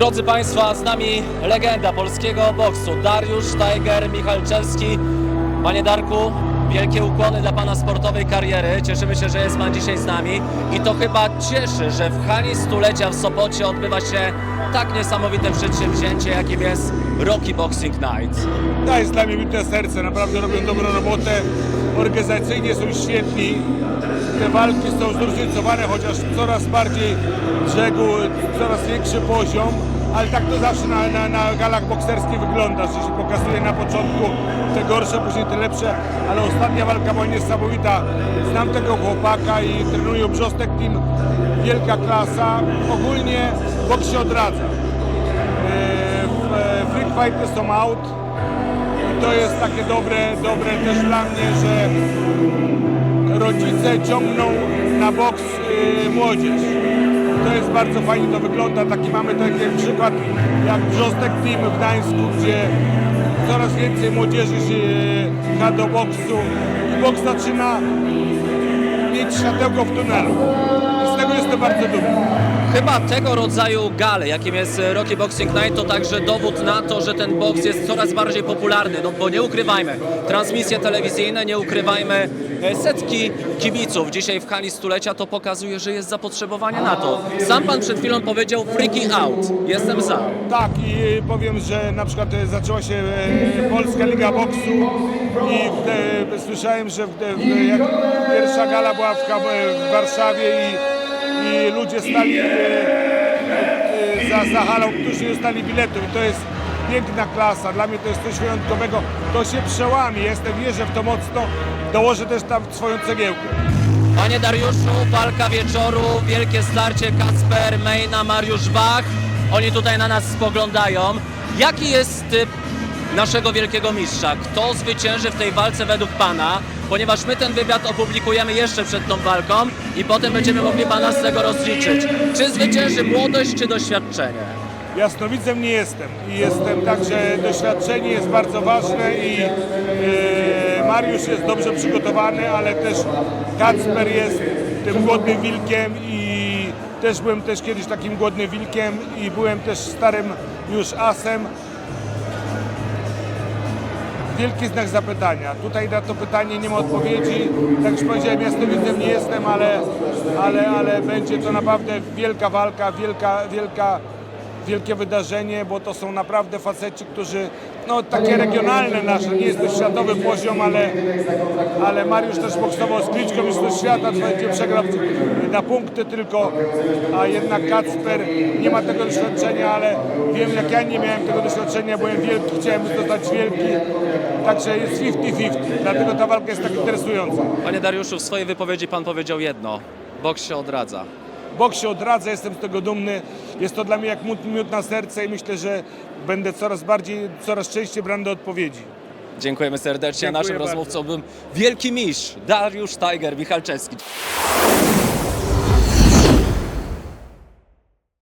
Drodzy Państwo, z nami legenda polskiego boksu Dariusz Tiger Michalczewski. Panie Darku, wielkie ukłony dla Pana sportowej kariery. Cieszymy się, że jest Pan dzisiaj z nami. I to chyba cieszy, że w hali stulecia w Sopocie odbywa się tak niesamowite przedsięwzięcie, jakim jest Rocky Boxing Night. To jest dla mnie bite serce, naprawdę robią dobrą robotę, organizacyjnie są świetni. Te walki są zróżnicowane, chociaż coraz bardziej brzegu, coraz większy poziom, ale tak to zawsze na, na, na galach bokserskich wygląda, że się pokazuje na początku te gorsze, później te lepsze, ale ostatnia walka była niesamowita. Znam tego chłopaka i trenuję Brzostek Team, wielka klasa. Ogólnie boks się odradza. W- e, Freak fighty są out. I to jest takie dobre, dobre też dla mnie, że rodzice ciągną na boks yy, młodzież. To jest bardzo fajnie to wygląda. Taki mamy taki przykład jak Brzostek Team w Gdańsku, gdzie coraz więcej młodzieży się pcha do boksu i boks zaczyna mieć światełko w tunelu. Z tego jestem bardzo dumny. Chyba tego rodzaju gale, jakim jest Rocky Boxing Night, to także dowód na to, że ten boks jest coraz bardziej popularny. No bo nie ukrywajmy, transmisje telewizyjne, nie ukrywajmy, e, setki kibiców dzisiaj w hali stulecia to pokazuje, że jest zapotrzebowanie na to. Sam pan przed chwilą powiedział freaking out. Jestem za. Tak i e, powiem, że na przykład e, zaczęła się e, Polska Liga Boksu i e, słyszałem, że pierwsza gala była w, w Warszawie i, i ludzie stali e, e, za, za halą, którzy nie dostali biletu i to jest piękna klasa, dla mnie to jest coś wyjątkowego, to się przełamie, jestem, wierzę w to mocno, dołożę też tam swoją cegiełkę. Panie Dariuszu, walka wieczoru, wielkie starcie Kacper, Mejna, Mariusz Bach. Oni tutaj na nas spoglądają. Jaki jest typ naszego wielkiego mistrza? Kto zwycięży w tej walce według Pana? Ponieważ my ten wywiad opublikujemy jeszcze przed tą walką i potem będziemy mogli Pana z tego rozliczyć. Czy zwycięży młodość, czy doświadczenie? Jasnowidzem nie jestem i jestem także doświadczenie jest bardzo ważne i e, Mariusz jest dobrze przygotowany, ale też Kacper jest tym głodnym wilkiem i też byłem też kiedyś takim głodnym wilkiem i byłem też starym już asem. Wielki znak zapytania. Tutaj na to pytanie nie ma odpowiedzi. Tak już powiedziałem, jasnowidzem nie jestem, ale, ale, ale będzie to naprawdę wielka walka, wielka, wielka, wielkie wydarzenie, bo to są naprawdę faceci, którzy, no takie regionalne nasze, nie jest to światowy poziom, ale, ale Mariusz też boksował z Kliczką, to świata, co będzie przegrał na punkty tylko, a jednak Kacper nie ma tego doświadczenia, ale wiem jak ja nie miałem tego doświadczenia, byłem wielki, chciałem zostać wielki, także jest 50-50, dlatego ta walka jest tak interesująca. Panie Dariuszu, w swojej wypowiedzi Pan powiedział jedno. Boks się odradza. Bok się odradza, jestem z tego dumny. Jest to dla mnie jak miód, miód na serce i myślę, że będę coraz bardziej, coraz częściej brany do odpowiedzi. Dziękujemy serdecznie. Dziękuję Naszym bardzo. rozmówcą był wielki mistrz Dariusz Tiger Michalczewski.